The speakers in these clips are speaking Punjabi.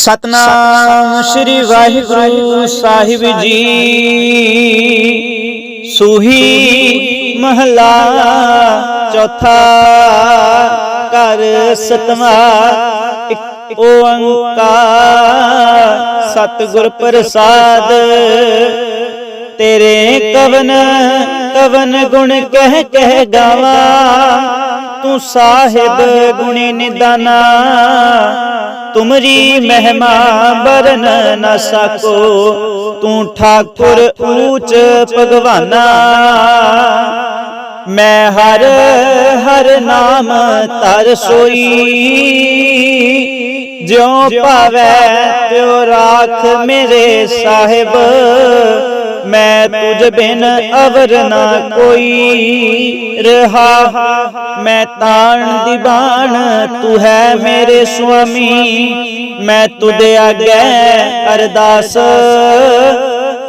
ਸਤਨਾਮ ਸ੍ਰੀ ਵਾਹਿਗੁਰੂ ਸਾਹਿਬ ਜੀ। ਸੂਹੀ ਮਹਲਾ ਚੌਥਾ ਕਰ ਸਤਵਾ। ਓੰਕਾਰ ਸਤਿਗੁਰ ਪ੍ਰਸਾਦ। ਤੇਰੇ ਕਵਨ ਕਵਨ ਗੁਣ ਕਹਿ ਕਹਿ ਗਾਵਾਂ। ਤੂੰ ਸਾਹਿਬ ਗੁਣੀ ਨਿਦਾਨਾ, ਤੁਮਰੀ ਮਹਿਮਾ ਬਰਨ ਨਾ ਸਕੋ, ਤੂੰ ਠਾਕੁਰ ਊਚ ਭਗਵਾਨਾ। ਮੈਂ ਹਰ ਹਰ ਨਾਮ ਤਰ ਸੋਈ, ਜਿਉ ਪਾਵੈ ਤਿਉ ਰਾਖ ਮੇਰੇ ਸਾਹਿਬ ਮੈਂ ਤੁਝ ਬਿਨ ਅਵਰ ਨਾ ਕੋਈ ਰਹਾ। ਮੈਂ ਤਾਣ ਦੀ ਬਾਣ, ਤੂੰ ਹੈ ਮੇਰੇ ਸੁਆਮੀ। ਮੈਂ ਤੁਧ ਆਗੇ ਅਰਦਾਸ।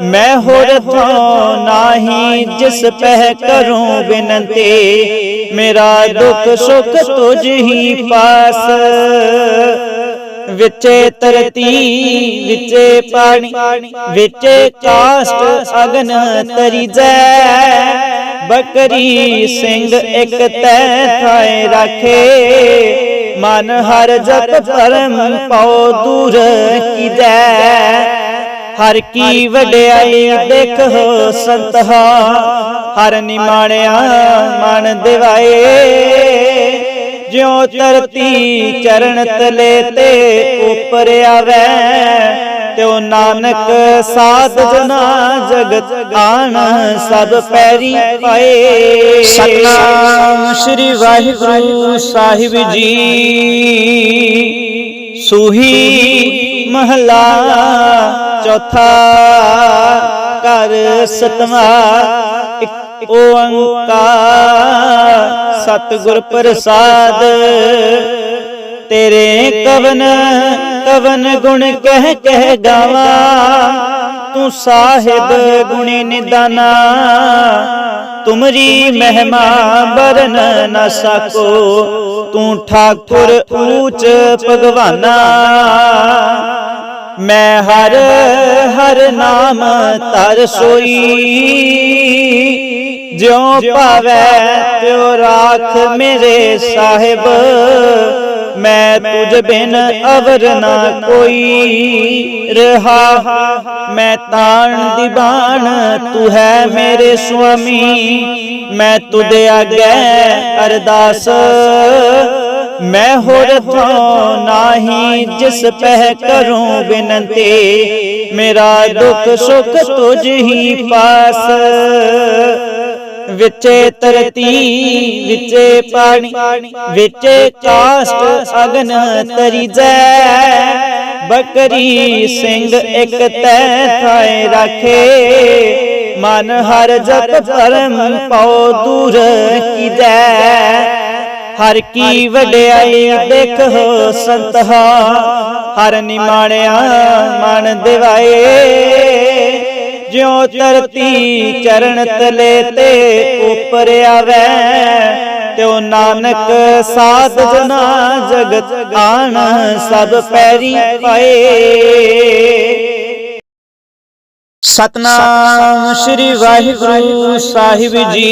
ਮੈਂ ਹੋਰ ਥਾਂ ਨਾਹੀ, ਜਿਸ ਪਹਿ ਕਰੂੰ ਬਿਨੰਤੀ। ਮੇਰਾ ਦੁੱਖ ਸੁਖ ਤੁਝ ਹੀ ਪਾਸ। ਵਿਚੇ ਤਰਤੀ ਵਿਚੇ ਪਾਣੀ, ਵਿਚੇ ਕਾਸ਼ਟ ਅਗਨ ਤਰੀਜੈ। ਬਕਰੀ ਸਿੰਘ ਇੱਕ ਤੈ ਥਾਏ ਰਾਖੇ। ਮਨ ਹਰ ਜਪ ਪਰਮ ਪਉ ਦੂਰ ਕੀਜੈ। ਹਰ ਕੀ ਵਡਿਆਈ ਦੇਖੋ ਸੰਤਹਾ। ਹਰ ਨਿਮਾਣਿਆ ਮਨ ਦਿਵਾਏ। ਜਿਉ ਧਰਤੀ ਚਰਨ ਤਲੇ ਤੇ ਉਪਰ ਆਵੈ, ਤਿਉ ਨਾਨਕ ਸਾਧ ਜਨਾ ਜਗਤ ਆਣ, ਸਭ ਪੈਰੀ ਪਾਏ। ਸਤਨਾਮ ਸ੍ਰੀ ਵਾਹਿਗੁਰੂ ਸਾਹਿਬ ਜੀ। ਸੂਹੀ ਮਹਲਾ ਚੌਥਾ ਕਰ ਸਤਵਾ, ਇੱਕ ਓੰਕਾਰ ਸਤਿਗੁਰ ਪ੍ਰਸਾਦ। ਤੇਰੇ ਕਵਨ ਕਵਨ ਗੁਣ ਕਹਿ ਕਹਿ ਗਾਵਾਂ। ਤੂੰ ਸਾਹਿਬ ਗੁਣੀ ਨਿਦਾਨਾ। ਤੁਮਰੀ ਮਹਿਮਾ ਬਰਨ ਨ ਸਕੋ। ਤੂੰ ਠਾਕੁਰ ਊਚ ਭਗਵਾਨਾ। ਮੈਂ ਹਰ ਹਰ ਨਾਮ ਤਰ ਸੋਈ। ਜਿਉ ਪਾਵੈ ਤਿਉ ਰਾਖ ਮੇਰੇ ਸਾਹਿਬ। ਮੈਂ ਤੁਝ ਬਿਨ ਅਵਰ ਨਾ ਕੋਈ ਰਹਾ। ਮੈਂ ਤਾਣ ਦੀ ਬਾਣ ਤੂੰ ਹੈ ਮੇਰੇ ਸੁਆਮੀ। ਮੈਂ ਤੁਧ ਆਗੇ ਅਰਦਾਸ। ਮੈਂ ਹੋਰ ਥਾਂ ਨਾਹੀ ਜਿਸ ਪਹਿ ਕਰੂੰ ਬਿਨੰਤੀ। ਮੇਰਾ ਦੁੱਖ ਸੁਖ ਤੁਝ ਹੀ ਪਾਸ। ਵਿਚੇ ਤਰਤੀ ਵਿਚੇ ਪਾਣੀ ਵਿਚੇ ਕਾਸ਼ਟ ਅਗਨ ਤਰੀਜੈ ਬਕਰੀ ਸਿੰਘ ਇੱਕ ਤੈ ਥਾਏ ਰਾਖੇ। ਮਨ ਹਰ ਜਪ ਪਰਮ ਪਉ ਦੂਰ ਕੀਜੈ। ਹਰ ਕੀ ਵਡਿਆਈ ਦੇਖੋ ਸੰਤਹਾ। ਹਰ ਨਿਮਾਣਿਆ ਮਨ ਦਿਵਾਏ। ਜਿਉ ਧਰਤੀ ਚਰਨ ਤਲੇ ਤੇ ਉਪਰ ਆਵੈ। ਤਿਉ ਨਾਨਕ ਸਾਧ ਜਨਾ ਜਗਤ ਆਣ ਸਭ ਪੈਰੀ ਪਾਏ। ਸਤਨਾਮ ਸ੍ਰੀ ਵਾਹਿਗੁਰੂ ਸਾਹਿਬ ਜੀ।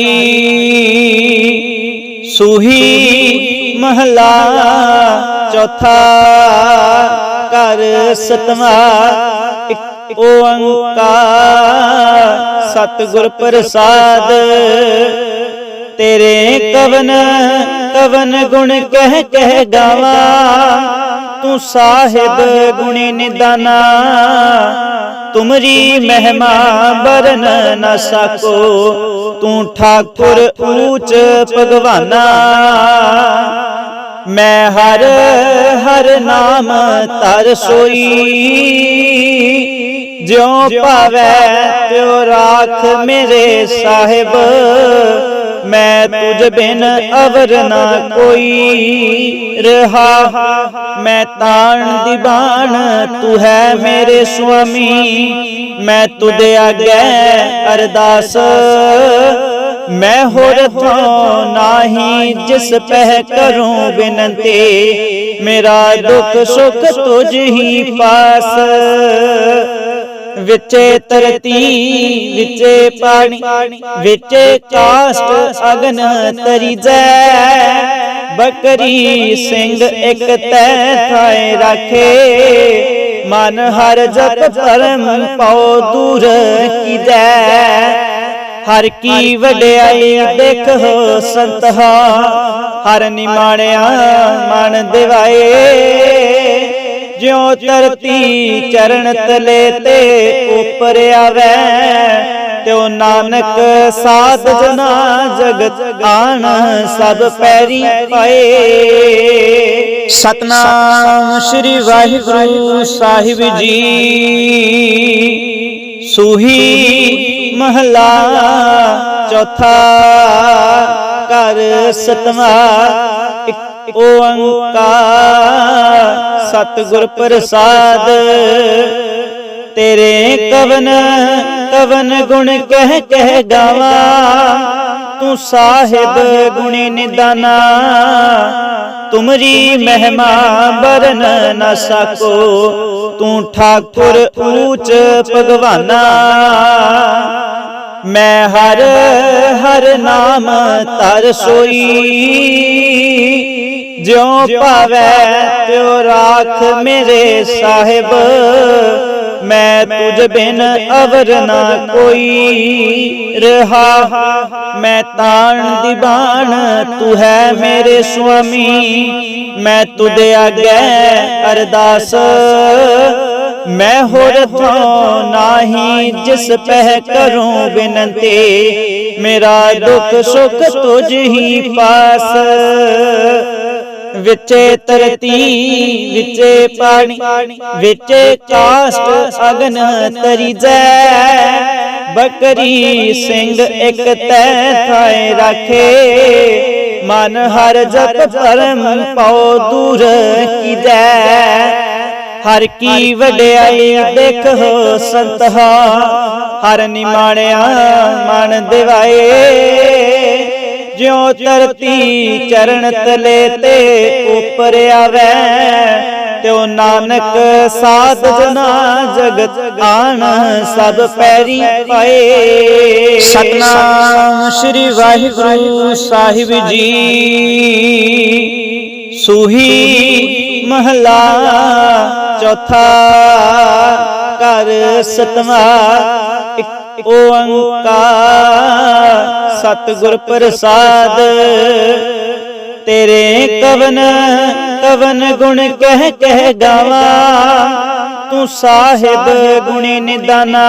ਸੂਹੀ ਮਹਲਾ ਚੌਥਾ ਕਰ ਸਤਵਾ, ਇੱਕ ਓੰਕਾਰ ਸਤਿਗੁਰ ਪ੍ਰਸਾਦ। ਤੇਰੇ ਕਵਨ ਕਵਨ ਗੁਣ ਕਹਿ ਕਹਿ ਗਾਵਾਂ, ਤੂੰ ਸਾਹਿਬ ਗੁਣੀ ਨਿਦਾਨਾ। ਤੁਮਰੀ ਮਹਿਮਾ ਬਰਨ ਨਾ ਸਕੋ ਤੂੰ ਠਾਕੁਰ ਊਚ ਭਗਵਾਨਾ। ਮੈਂ ਹਰ ਹਰ ਨਾਮ ਤਰ ਸੋਈ। ਜਿਉ ਪਾਵੈ ਤਿਉ ਰਾਖ ਮੇਰੇ ਸਾਹਿਬ। ਮੈਂ ਤੁਝ ਬਿਨ ਅਵਰ ਨਾ ਕੋਈ ਰਹਾ। ਮੈਂ ਤਾਣ ਦੀ ਬਾਣ ਤੂੰ ਹੈ ਮੇਰੇ ਸੁਆਮੀ। ਮੈਂ ਤੁਧ ਆਗੇ ਅਰਦਾਸ। ਮੈਂ ਹੋਰ ਥਾਂ ਨਾਹੀ ਜਿਸ ਪਹਿ ਕਰੂੰ ਬਿਨੰਤੀ। ਮੇਰਾ ਦੁੱਖ ਸੁਖ ਤੁਝ ਹੀ ਪਾਸ। ਵਿਚੇ ਤਰਤੀ ਵਿਚੇ ਪਾਣੀ, ਵਿਚੇ ਕਾਸ਼ਟ ਅਗਨ ਤਰੀਜੈ ਬਕਰੀ ਸਿੰਘ ਇੱਕ ਤੈ ਥਾਏ ਰਾਖੇ। ਮਨ ਹਰ ਜਪ ਪਰਮ ਪਉ ਦੂਰ ਕੀਜੈ। ਹਰ ਕੀ ਵਡਿਆਈ ਦੇਖੋ ਸੰਤਹਾ, ਹਰ ਨਿਮਾਣਿਆ ਮਨ ਦਿਵਾਏ। ਜਿਉ ਧਰਤੀ ਚਰਨ ਤਲੇ ਤੇ ਉਪਰ ਆਵੈ, ਤਿਉ ਨਾਨਕ ਸਾਧ ਜਨਾ ਜਗਤ ਆਣ, ਸਭ ਪੈਰੀ ਪਾਏ। ਸਤਨਾਮ ਸ੍ਰੀ ਵਾਹਿਗੁਰੂ ਸਾਹਿਬ ਜੀ। ਸੂਹੀ ਮਹਲਾ ਚੌਥਾ ਕਰ ਸਤਵਾ ਇਕ ਓੰਕਾਰ ਸਤਿਗੁਰ ਪ੍ਰਸਾਦ। ਤੇਰੇ ਕਵਨ ਕਵਨ ਗੁਣ ਕਹਿ ਕਹਿ ਗਾਵਾਂ। ਤੂੰ ਸਾਹਿਬ ਗੁਣੀ ਨਿਦਾਨਾ। ਤੁਮਰੀ ਮਹਿਮਾ ਬਰਨ ਨਾ ਸਕੋ। ਤੂੰ ਠਾਕੁਰ ਊਚ ਭਗਵਾਨਾ। ਮੈਂ ਹਰ ਹਰ ਨਾਮ ਤਰ ਸੋਈ। ਜਿਉ ਪਾਵੈ ਤਿਉ ਰਾਖ ਮੇਰੇ ਸਾਹਿਬ। ਮੈਂ ਤੁਝ ਬਿਨ ਅਵਰ ਨਾ ਕੋਈ ਰਹਾ। ਮੈਂ ਤਾਣ ਦੀ ਬਾਣ ਤੂੰ ਹੈ ਮੇਰੇ ਸੁਆਮੀ। ਮੈਂ ਤੁਧ ਆਗੇ ਅਰਦਾਸ। ਮੈਂ ਹੋਰ ਥਾਂ ਨਾਹੀ ਜਿਸ ਪਹਿ ਕਰੂੰ ਬਿਨੰਤੀ। ਮੇਰਾ ਦੁੱਖ ਸੁਖ ਤੁਝ ਹੀ ਪਾਸ। ਵਿਚੇ ਤਰਤੀ ਵਿਚੇ ਪਾਣੀ ਵਿਚੇ ਕਾਸ਼ਟ ਅਗਨ ਤਰੀਜੈ। ਬਕਰੀ ਸਿੰਘ ਇੱਕ ਤੈ ਥਾਏ ਰਾਖੇ। ਮਨ ਹਰ ਜਪ ਪਰਮ ਪਉ ਦੂਰ ਕੀਜੈ। ਹਰ ਕੀ ਵਡਿਆਈ ਦੇਖੋ ਸੰਤਹਾ। ਹਰ ਨਿਮਾਣਿਆ ਮਨ ਦਿਵਾਏ। ਜਿਉ ਧਰਤੀ ਚਰਨ ਤਲੇ ਤੇ ਉਪਰ ਆਵੈ। ਤਿਉ ਨਾਨਕ ਸਾਧ ਜਨਾ ਜਗਤ ਆਣ ਸਭ ਪੈਰੀ ਪਾਏ। ਸਤਨਾਮ ਸ੍ਰੀ ਵਾਹਿਗੁਰੂ ਸਾਹਿਬ ਜੀ। ਸੂਹੀ ਮਹਲਾ। ਚੌਥਾ ਕਰ ਸਤਵਾ, ਇਕ ਓੰਕਾਰ, ਸਤਿਗੁਰ ਪ੍ਰਸਾਦ। ਤੇਰੇ ਕਵਨ ਕਵਨ ਗੁਣ ਕਹਿ ਕਹਿ ਗਾਵਾਂ, ਤੂੰ ਸਾਹਿਬ ਗੁਣੀ ਨਿਦਾਨਾ।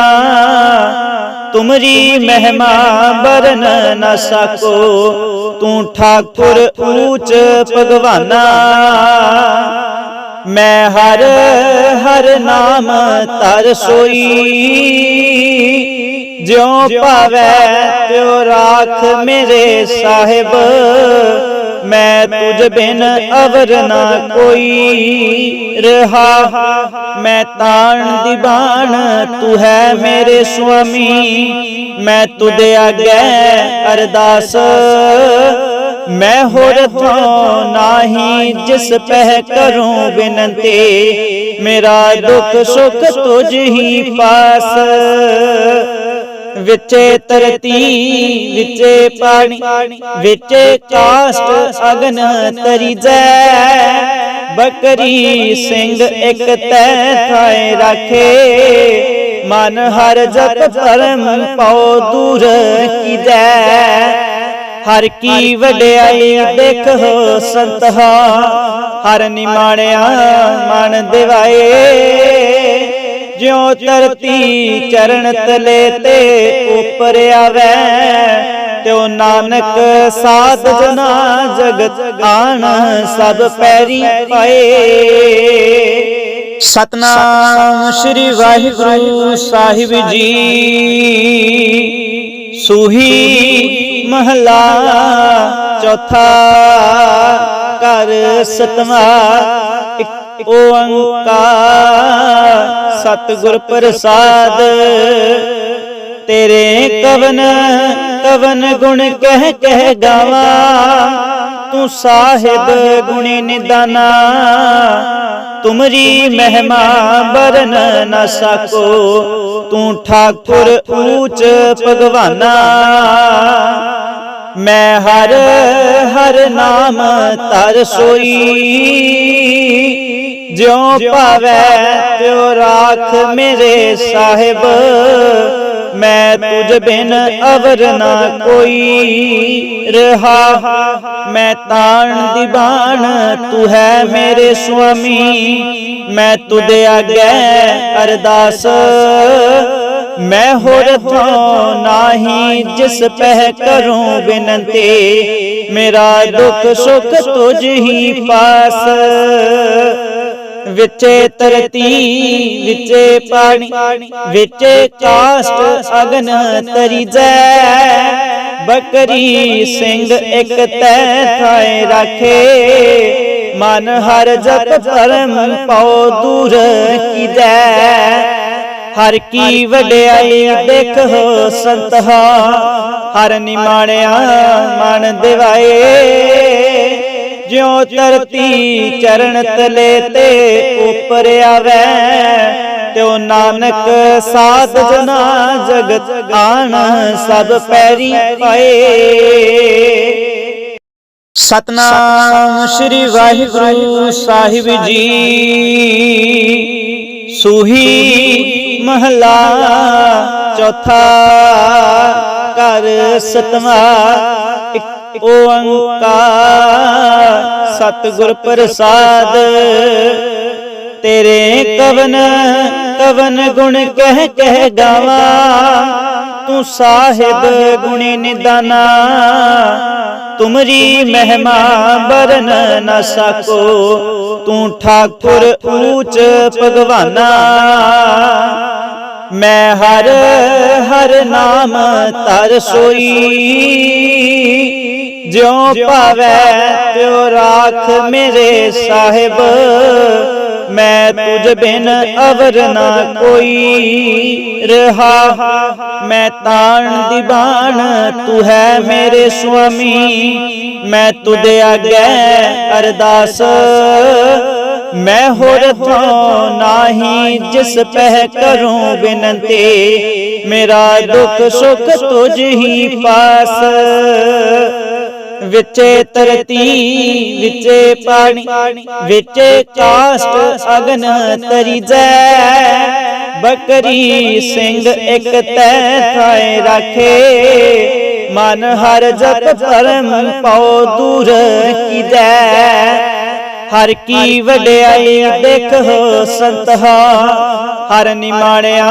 ਤੁਮਰੀ ਮਹਿਮਾ ਬਰਨ ਨਾ ਸਕੋ, ਤੂੰ ਠਾਕੁਰ ਊਚ ਭਗਵਾਨਾ। ਮੈਂ ਹਰ ਹਰ ਨਾਮ ਤਰ ਸੋਈ। ਜਿਉ ਪਾਵੈ ਤਿਉ ਰਾਖ ਮੇਰੇ ਸਾਹਿਬ। ਮੈਂ ਤੁਝ ਬਿਨ ਅਵਰ ਨਾ ਕੋਈ ਰਹਾ। ਮੈਂ ਤਾਣ ਦੀ ਬਾਣ ਤੂੰ ਹੈ ਮੇਰੇ ਸੁਆਮੀ। ਮੈਂ ਤੁਧ ਆਗੇ ਅਰਦਾਸ। ਮੈਂ ਹੋਰ ਥਾਂ ਨਾਹੀ ਜਿਸ ਪਹਿ ਕਰੂੰ ਬਿਨੰਤੀ। ਮੇਰਾ ਦੁੱਖ ਸੁਖ ਤੁਝ ਹੀ ਪਾਸ। ਵਿਚੇ ਤਰਤੀ ਵਿਚੇ ਪਾਣੀ ਵਿਚੇ ਕਾਸ਼ਟ ਅਗਨ ਤਰੀਜੈ ਬਕਰੀ ਸਿੰਘ ਇੱਕ ਤੈ ਥਾਏ ਰਾਖੇ। ਮਨ ਹਰ ਜਪ ਪਰਮ ਪਉ ਦੂਰ ਕੀਜੈ। ਹਰ ਕੀ ਵਡਿਆਈ ਦੇਖੋ ਸੰਤਹਾ। ਹਰ ਨਿਮਾਣਿਆ ਮਨ ਦਿਵਾਏ। ਜਿਉ ਧਰਤੀ ਚਰਨ ਤਲੇ ਤੇ ਉਪਰ ਆਵੈ ਤਿਉ ਨਾਨਕ ਸਾਧ ਜਨਾ ਜਗਤ ਆਣ ਸਭ ਪੈਰੀ ਪਾਏ। ਸਤਨਾਮ ਸ੍ਰੀ ਵਾਹਿਗੁਰੂ ਸਾਹਿਬ ਜੀ। ਸੂਹੀ ਮਹਲਾ ਚੌਥਾ ਕਰ ਸਤਵਾ, ਇਕ ਓੰਕਾਰ, ਸਤਿਗੁਰ ਪ੍ਰਸਾਦ। ਤੇਰੇ ਕਵਨ ਕਵਨ ਗੁਣ ਕਹਿ ਕਹਿ ਗਾਵਾਂ। ਤੂੰ ਸਾਹਿਬ ਗੁਣੀ ਨਿਦਾਨਾ, ਤੁਮਰੀ ਮਹਿਮਾ ਬਰਨ ਨਾ ਸਕੋ, ਤੂੰ ਠਾਕੁਰ ਊਚ ਭਗਵਾਨਾ। ਮੈਂ ਹਰ ਹਰ ਨਾਮ ਤਰ ਸੋਈ, ਜਿਉ ਭਾਵੈ ਤਿਉ ਰਾਖ ਮੇਰੇ ਸਾਹਿਬ। ਮੈਂ ਤੁਝ ਬਿਨ ਅਵਰ ਨਾ ਕੋਈ ਰਹਾ। ਮੈਂ ਤਾਣ ਦੀਵਾਨ ਤੂੰ ਹੈ ਮੇਰੇ ਸੁਆਮੀ। ਮੈਂ ਤੁਧ ਆਗੇ ਅਰਦਾਸ। ਮੈਂ ਹੋਰ ਥਾਂ ਨਾਹੀ, ਜਿਸ ਪਹਿ ਕਰੂੰ ਬਿਨੰਤੀ। ਮੇਰਾ ਦੁੱਖ ਸੁਖ ਤੁਝ ਹੀ ਪਾਸ। ਵਿਚੇ ਤਰਤੀ ਵਿਚੇ ਪਾਣੀ, ਵਿਚੇ ਕਾਸ਼ਟ ਅਗਨ ਤਰੀਜੈ। ਬਕਰੀ ਸਿੰਘ ਇੱਕ ਤੈ ਥਾਏ ਰਾਖੇ। ਮਨ ਹਰ ਜਪ ਪਰਮ ਪਉ ਦੂਰ ਕੀਜੈ। ਹਰ ਕੀ ਵਡਿਆਈ ਦੇਖੋ ਸੰਤਹਾ। ਹਰ ਨਿਮਾਣਿਆ ਮਨ ਦਿਵਾਏ। ਜਿਉ ਧਰਤੀ ਚਰਨ ਤਲੇ ਤੇ ਉਪਰ ਆਵੈ, ਤਿਉ ਨਾਨਕ ਸਾਧ ਜਨਾ ਜਗਤ ਆਣ, ਸਭ ਪੈਰੀ ਪਾਏ। ਸਤਨਾਮ ਸ੍ਰੀ ਵਾਹਿਗੁਰੂ ਸਾਹਿਬ ਜੀ। ਸੂਹੀ ਮਹਲਾ ਚੌਥਾ ਕਰ ਸਤਵਾ ਓੰਕਾਰ, ਸਤਿਗੁਰ ਪ੍ਰਸਾਦ। ਤੇਰੇ ਕਵਨ ਕਵਨ ਗੁਣ ਕਹਿ ਕਹਿ ਗਾਵਾਂ। ਤੂੰ ਸਾਹਿਬ ਗੁਣੀ ਨਿਦਾਨਾ। ਤੁਮਰੀ ਮਹਿਮਾ ਬਰਨ ਨਾ ਸਕੋ। ਤੂੰ ਠਾਕੁਰ ਊਚ ਭਗਵਾਨਾ। ਮੈਂ ਹਰ ਹਰ ਨਾਮ ਤਰ ਸੋਈ। ਜਿਉ ਭਾਵੈ ਤਿਉ ਰਾਖ ਮੇਰੇ ਸਾਹਿਬ, ਮੈਂ ਤੁਝ ਬਿਨ ਅਵਰ ਨਾ ਕੋਈ ਰਹਾ। ਮੈਂ ਤਾਣ ਦੀਵਾਨ, ਤੂੰ ਹੈ ਮੇਰੇ ਸੁਆਮੀ, ਮੈਂ ਤੁਧ ਆਗੇ ਅਰਦਾਸ। ਮੈਂ ਹੋਰ ਥਾਂ ਨਾਹੀ ਜਿਸ ਪਹਿ ਕਰੂੰ ਬਿਨੰਤੀ। ਮੇਰਾ ਦੁੱਖ ਸੁਖ ਤੁਝ ਹੀ ਪਾਸ। ਵਿਚੇ ਤਰਤੀ ਵਿਚੇ ਪਾਣੀ ਵਿਚੇ ਕਾਸ਼ਟ ਅਗਨ ਤਰੀਜੈ ਬਕਰੀ ਸਿੰਘ ਇੱਕ ਤੈ ਥਾਏ ਰਾਖੇ। ਮਨ ਹਰ ਜਪ ਪਰਮ ਪਉ ਦੂਰ ਕੀਜੈ। ਹਰ ਕੀ ਵਡਿਆਈ ਦੇਖੋ ਸੰਤਹਾ। ਹਰ ਨਿਮਾਣਿਆ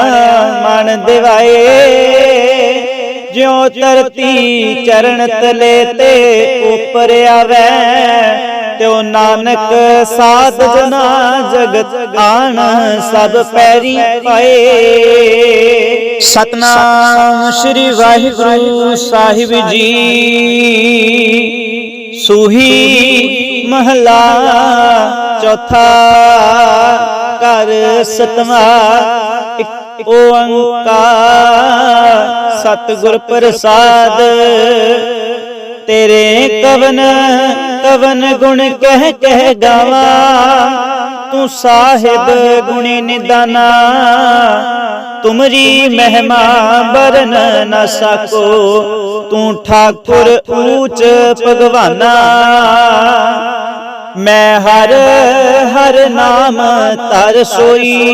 ਮਨ ਦਿਵਾਏ। ਜਿਉ ਧਰਤੀ ਚਰਨ ਤਲੇ ਤੇ ਉਪਰ ਆਵੈ। ਤਿਉ ਨਾਨਕ ਸਾਧ ਜਨਾ ਜਗਤ ਆਣ ਸਭ ਪੈਰੀ ਪਾਏ। ਸਤਨਾਮ ਸ੍ਰੀ ਵਾਹਿਗੁਰੂ ਸਾਹਿਬ ਜੀ। ਸੂਹੀ ਮਹਲਾ ਚੌਥਾ ਕਰ ਸਤਵਾ, ਇੱਕ ਓੰਕਾਰ, ਸਤਿਗੁਰ ਪ੍ਰਸਾਦ। ਤੇਰੇ ਕਵਨ ਕਵਨ ਗੁਣ ਕਹਿ ਕਹਿ ਗਾਵਾਂ, ਤੂੰ ਸਾਹਿਬ ਗੁਣੀ ਨਿਦਾਨਾ। ਤੁਮਰੀ ਮਹਿਮਾ ਬਰਨ ਨ ਸਕੋ। ਤੂੰ ਠਾਕੁਰ ਊਚ ਭਗਵਾਨਾ। ਮੈਂ ਹਰ ਹਰ ਨਾਮ ਤਰ ਸੋਈ।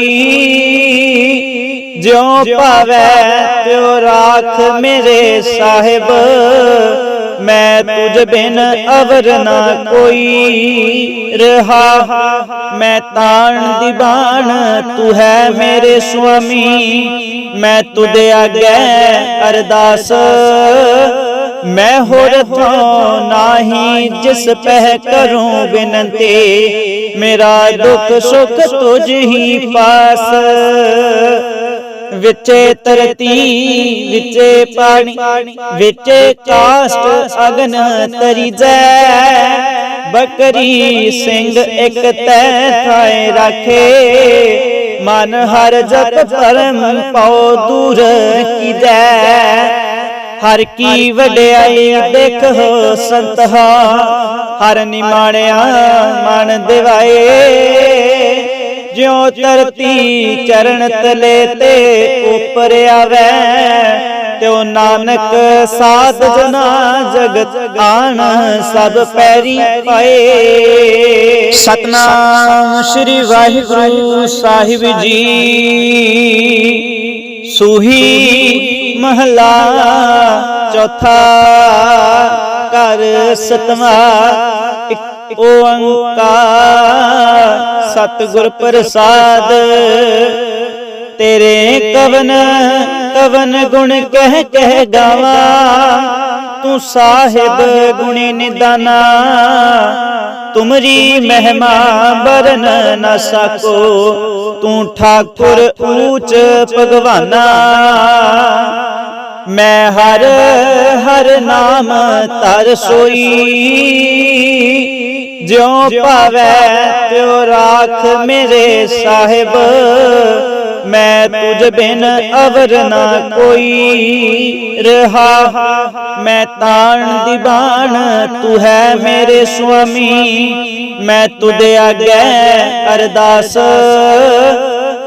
ਜਿਉ ਭਾਵੈ ਤਿਉ ਰਾਖ ਮੇਰੇ ਸਾਹਿਬ। ਮੈਂ ਤੁਝ ਬਿਨ ਅਵਰ ਨਾ ਕੋਈ ਰਹਾ। ਮੈਂ ਤਾਣ ਦੀਵਾਨ ਤੂੰ ਹੈ ਮੇਰੇ ਸੁਆਮੀ। ਮੈਂ ਤੁਧ ਆਗੇ ਅਰਦਾਸ। ਮੈਂ ਹੋਰ ਥਾਂ ਨਾਹੀ, ਜਿਸ ਪਹਿ ਕਰੂੰ ਬਿਨੰਤੀ। ਮੇਰਾ ਦੁੱਖ ਸੁਖ ਤੁਝ ਹੀ ਪਾਸ। ਵਿਚੇ ਤਰਤੀ, ਵਿਚੇ ਪਾਣੀ, ਵਿਚੇ ਕਾਸ਼ਟ ਅਗਨ ਤਰੀਜੈ। ਬਕਰੀ ਸਿੰਘ ਇੱਕ ਤੈ ਥਾਏ ਰਾਖੇ। ਮਨ ਹਰ ਜਪ ਪਰਮ ਪਉ ਦੂਰ ਕੀਜੈ। ਹਰ ਕੀ ਵਡਿਆਈ ਦੇਖੋ ਸੰਤਹਾ। ਹਰ ਨਿਮਾਣਿਆ ਮਨ ਦਿਵਾਏ। ਜਿਉ ਧਰਤੀ ਚਰਨ ਤਲੇ ਤੇ ਉਪਰ ਆਵੈ, ਤਿਉ ਨਾਨਕ ਸਾਧ ਜਨਾ ਜਗਤ ਆਣ, ਸਭ ਪੈਰੀ ਪਾਏ। ਸਤਨਾਮ ਸ੍ਰੀ ਵਾਹਿਗੁਰੂ ਸਾਹਿਬ ਜੀ। ਸੂਹੀ ਮਹਲਾ ਚੌਥਾ ਕਰ ਸਤਵਾ ਓੰਕਾਰ, ਸਤਿਗੁਰ ਪ੍ਰਸਾਦ। ਤੇਰੇ ਕਵਨ ਕਵਨ ਗੁਣ ਕਹਿ ਕਹਿ ਗਾਵਾ। ਤੂੰ ਸਾਹਿਬ ਗੁਣੀ ਨਿਦਾਨਾ। ਤੁਮਰੀ ਮਹਿਮਾ ਬਰਨ ਨਾ ਸਕੋ। ਤੂੰ ਠਾਕੁਰ ਊਚ ਭਗਵਾਨਾ। ਮੈਂ ਹਰ ਹਰ ਨਾਮ ਤਰ ਸੋਈ। ਜਿਉ ਪਾਵੈ ਤਿਉ ਰਾਖ ਮੇਰੇ ਸਾਹਿਬ। ਮੈਂ ਤੁਝ ਬਿਨ ਅਵਰ ਨਾ ਕੋਈ ਰਹਾ। ਮੈਂ ਤਾਣ ਦੀਵਾਨ ਤੂੰ ਹੈ ਮੇਰੇ ਸੁਆਮੀ। ਮੈਂ ਤੁਧ ਆਗੇ ਅਰਦਾਸ।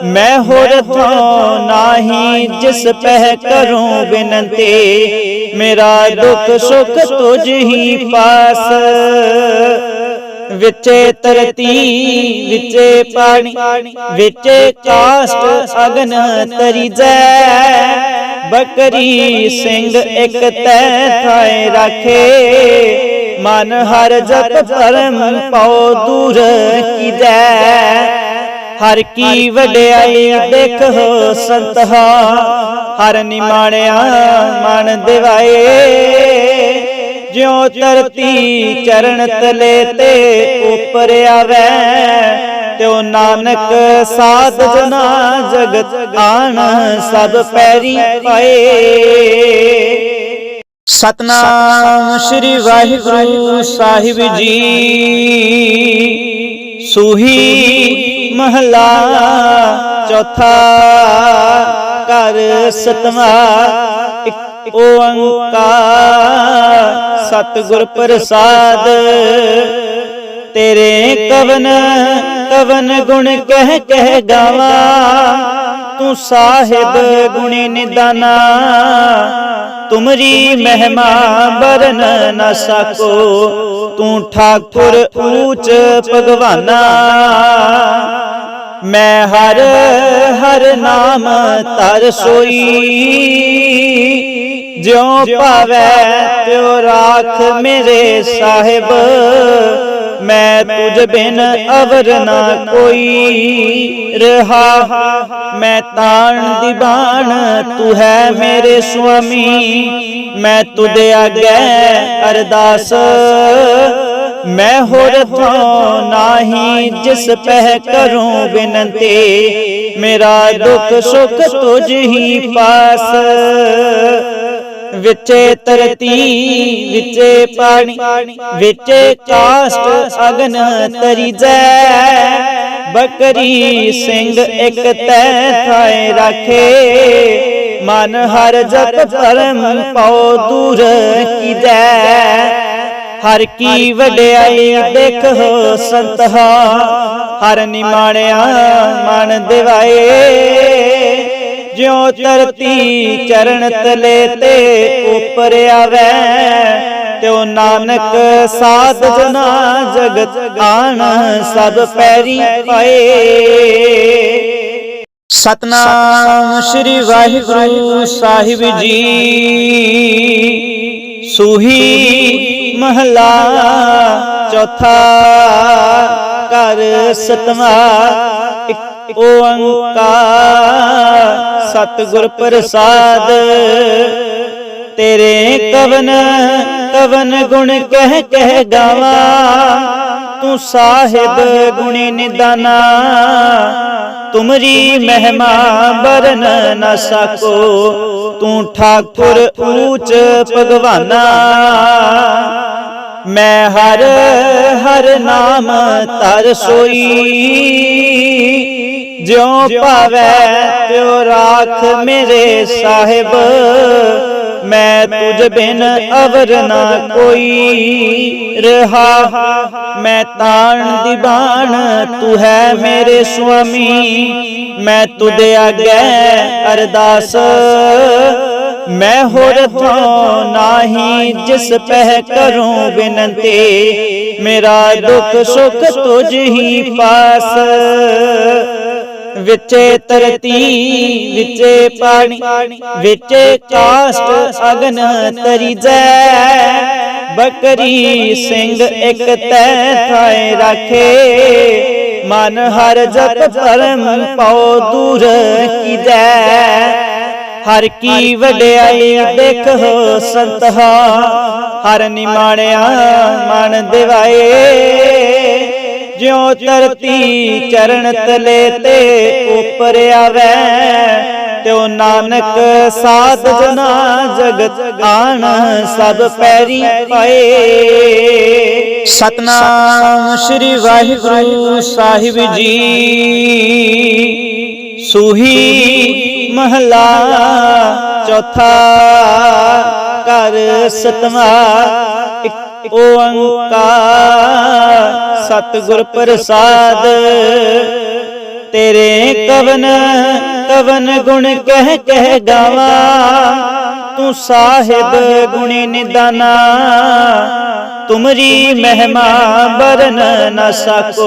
ਮੈਂ ਹੋਰ ਥੋ ਨਾਹੀ ਜਿਸ ਪਹਿ ਕਰੂੰ ਬਿਨੰਤੀ, ਮੇਰਾ ਦੁੱਖ ਸੁਖ ਤੁਝ ਹੀ ਪਾਸ। ਵਿਚੇ ਤਰਤੀ ਵਿਚੇ ਪਾਣੀ, ਵਿਚੇ ਕਾਸ਼ਟ ਅਗਨ ਤਰੀਜੈ ਬਕਰੀ ਸਿੰਘ ਇਕ ਤੈ ਥਾਏ ਰੱਖੇ, ਮਨ ਹਰ ਜਪ ਪਰਮ ਪਉ ਦੂਰ ਕੀਜੈ। ਹਰ ਕੀ ਵਡਿਆਈ ਦੇਖੋ ਸੰਤਹਾ। ਹਰ ਨਿਮਾਣਿਆ ਮਨ ਦਿਵਾਏ। ਜਿਉ ਧਰਤੀ ਚਰਨ ਤਲੇ ਤੇ ਉਪਰ ਆਵੈ। ਤਿਉ ਨਾਨਕ ਸਾਧ ਜਨਾ ਜਗਤ ਆਣ ਸਭ ਪੈਰੀ ਪਾਏ। ਸਤਨਾਮ ਸ੍ਰੀ ਵਾਹਿਗੁਰੂ ਸਾਹਿਬ ਜੀ। ਸੂਹੀ ਮਹਲਾ ਚੌਥਾ ਕਰ ਸਤਵਾ ਇਕ ਓੰਕਾਰ ਸਤਿਗੁਰ ਪ੍ਰਸਾਦ ਤੇਰੇ ਕਵਨ ਕਵਨ ਗੁਣ ਕਹਿ ਕਹਿ ਗਾਵਾ। ਤੂੰ ਸਾਹਿਬ ਗੁਣੀ ਨਿਦਾਨਾ। ਤੁਮਰੀ ਮਹਿਮਾ ਬਰਨ ਨਾ ਸਕੋ। ਤੂੰ ਠਾਕੁਰ ਊਚ ਭਗਵਾਨਾ। ਮੈਂ ਹਰ ਹਰ ਨਾਮ ਤਰ ਸੋਈ। ਜਿਉ ਪਾਵੈ ਤਿਉ ਰਾਖ ਮੇਰੇ ਸਾਹਿਬ। ਮੈਂ ਤੁਝ ਬਿਨ ਅਵਰ ਨਾ ਕੋਈ ਰਹਾ। ਮੈਂ ਤਾਣ ਦੀਵਾਨ ਤੂੰ ਹੈ ਮੇਰੇ ਸੁਆਮੀ। ਮੈਂ ਤੁਧ ਆਗੇ ਅਰਦਾਸ। ਮੈਂ ਹੋਰ ਥੋ ਨਾਹੀ, ਜਿਸ ਪਹਿ ਕਰੂੰ ਬਿਨੰਤੀ। ਮੇਰਾ ਦੁੱਖ ਸੁਖ ਤੁਝ ਹੀ ਪਾਸ। ਵਿਚੇ ਤਰਤੀ ਵਿਚੇ ਪਾਣੀ, ਵਿਚੇ ਕਾਸ਼ਟ ਅਗਨ ਤਰੀਜੈ। ਬਕਰੀ ਸਿੰਘ ਇੱਕ ਤੈ ਥਾਏ ਰਾਖੇ। ਮਨ ਹਰ ਜਪ ਪਰਮ ਪਉ ਦੂਰ ਕੀਜੈ। ਹਰ ਕੀ ਵਡਿਆਈ ਦੇਖੋ ਸੰਤਹਾ। ਹਰ ਨਿਮਾਣਿਆ ਮਨ ਦਿਵਾਏ। ਜਿਉ ਧਰਤੀ ਚਰਨ ਤਲੇ ਤੇ ਉਪਰ ਆਵੈ ਤਿਉ ਨਾਨਕ ਸਾਧ ਜਨਾ ਜਗਤ ਆਣ, ਸਭ ਪੈਰੀ ਪਾਏ। ਸਤਨਾਮ ਸ੍ਰੀ ਵਾਹਿਗੁਰੂ ਸਾਹਿਬ ਜੀ। ਸੂਹੀ ਮਹਲਾ ਚੌਥਾ ਕਰ ਸਤਵਾ ਓੰਕਾਰ ਸਤਿਗੁਰ ਪ੍ਰਸਾਦ, ਤੇਰੇ ਕਵਨ ਕਵਨ ਗੁਣ ਕਹਿ ਕਹਿ ਗਾਵਾ, ਤੂੰ ਸਾਹਿਬ ਗੁਣੀ ਨਿਦਾਨਾ, ਤੁਮਰੀ ਮਹਿਮਾ ਬਰਨ ਨ ਸਕੋ, ਤੂੰ ਠਾਕੁਰ ਊਚ ਭਗਵਾਨਾ। ਮੈਂ ਹਰ ਹਰ ਨਾਮ ਤਰ ਸੋਈ। ਜਿਉ ਪਾਵੈ ਤਿਉ ਰਾਖ ਮੇਰੇ ਸਾਹਿਬ। ਮੈਂ ਤੁਝ ਬਿਨ ਅਵਰ ਨਾ ਕੋਈ ਰਹਾ। ਮੈਂ ਤਾਣ ਦੀ ਬਾਣ ਤੂੰ ਹੈ ਮੇਰੇ ਸੁਆਮੀ। ਮੈਂ ਤੁਧ ਆਗੇ ਅਰਦਾਸ ਮੈਂ ਹੋਰ ਥਾਂ ਨਾਹੀ ਜਿਸ ਪਹਿ ਕਰੂੰ ਬਿਨੰਤੀ। ਮੇਰਾ ਦੁੱਖ ਸੁਖ ਤੁਝ ਹੀ ਪਾਸ। ਵਿੱਚੇ ਤਰਤੀ ਵਿੱਚੇ ਪਾਣੀ ਵਿੱਚੇ ਕਾਸ਼ਟ ਅਗਨ ਤਰੀਜੈ ਬਕਰੀ ਸਿੰਘ ਇੱਕ ਤੈ ਥਾਏ ਰਾਖੇ। ਮਨ ਹਰ ਜਪ ਪਰਮ ਪਾਉ ਦੂਰ ਕੀਜੈ। ਹਰ ਕੀ ਵਡਿਆਈ ਦੇਖੋ ਸੰਤਹਾ ਹਰ ਨਿਮਾਣਿਆ ਮਨ ਦਿਵਾਏ। ਜਿਉ ਧਰਤੀ ਚਰਨ ਤਲੇ ਤੇ ਉਪਰ ਆਵੈ। ਤਿਉ ਨਾਨਕ ਸਾਧ ਜਨਾ ਜਗਤ ਆਣ ਸਭ ਪੈਰੀ ਪਾਏ। ਸਤਨਾਮ ਸ੍ਰੀ ਵਾਹਿਗੁਰੂ ਸਾਹਿਬ ਜੀ। ਸੂਹੀ ਮਹਲਾ ਚੌਥਾ ਕਰ ਸਤਵਾ, ਇਕ ਓੰਕਾਰ ਸਤਿਗੁਰ ਪ੍ਰਸਾਦ। ਤੇਰੇ ਕਵਨ ਕਵਨ ਗੁਣ ਕਹਿ ਕਹਿ ਗਾਵਾ। ਤੂੰ ਸਾਹਿਬ ਗੁਣੀ ਨਿਦਾਨਾ, ਤੁਮਰੀ ਮਹਿਮਾ ਬਰਨ ਨਾ ਸਕੋ,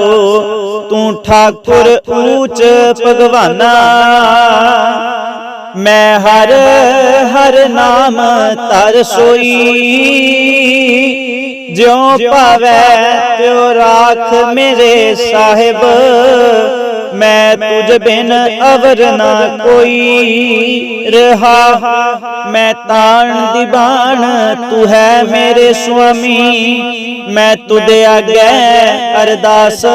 ਤੂੰ ਠਾਕੁਰ ਊਚ ਭਗਵਾਨਾ। ਮੈਂ ਹਰ ਹਰ ਨਾਮ ਤਰ ਸੋਈ, ਜਿਉ ਪਾਵੈ ਤਿਉ ਰਾਖ ਮੇਰੇ ਸਾਹਿਬ। ਮੈਂ ਤੁਝ ਬਿਨ ਅਵਰ ਨਾ ਕੋਈ ਰਹਾ। ਮੈਂ ਤਾਣ ਦੀਵਾਨ ਤੂੰ ਹੈ ਮੇਰੇ ਸੁਆਮੀ। ਮੈਂ ਤੁਧ ਆਗੇ ਅਰਦਾਸ।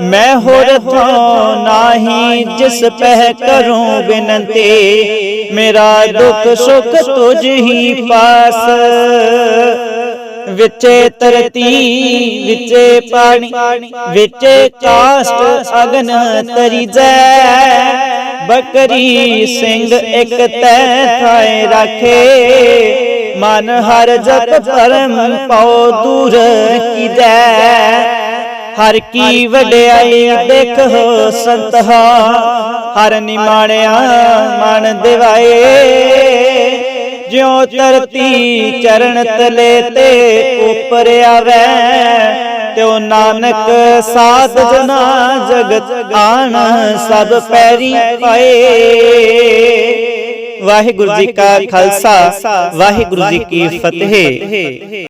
ਮੈਂ ਹੋਰ ਥਾਂ ਨਾਹੀ, ਜਿਸ ਪਹਿ ਕਰੂੰ ਬਿਨੰਤੀ। ਮੇਰਾ ਦੁੱਖ ਸੁਖ ਤੁਝ ਹੀ ਪਾਸ। ਵਿੱਚੇ ਤਰਤੀ ਵਿੱਚੇ ਪਾਣੀ, ਵਿੱਚੇ ਕਾਸ਼ਟ ਅਗਨ ਤਰੀਜੈ। ਬਕਰੀ ਸਿੰਘ ਇੱਕ ਤੈ ਥਾਏ ਰੱਖੇ। ਮਨ ਹਰ ਜਪ ਪਰਮ ਪਾਉ ਦੂਰ ਕੀਜੈ। ਹਰ ਕੀ ਵਡਿਆਈ ਦੇਖੋ ਸੰਤਹਾ। ਹਰ ਨਿਮਾਣਿਆ ਮਨ ਦਿਵਾਏ। ਜਿਉ ਧਰਤੀ ਚਰਨ ਤਲੇ ਤੇ ਉਪਰ ਆਵੈ, ਤਿਉ ਨਾਨਕ ਸਾਧ ਜਨਾ ਜਗਤ ਆਣ ਸਭ ਪੈਰੀ ਪਾਏ। ਵਾਹਿਗੁਰੂ ਜੀ ਕਾ ਖਾਲਸਾ, ਵਾਹਿਗੁਰੂ ਜੀ ਕੀ ਫਤਿਹ।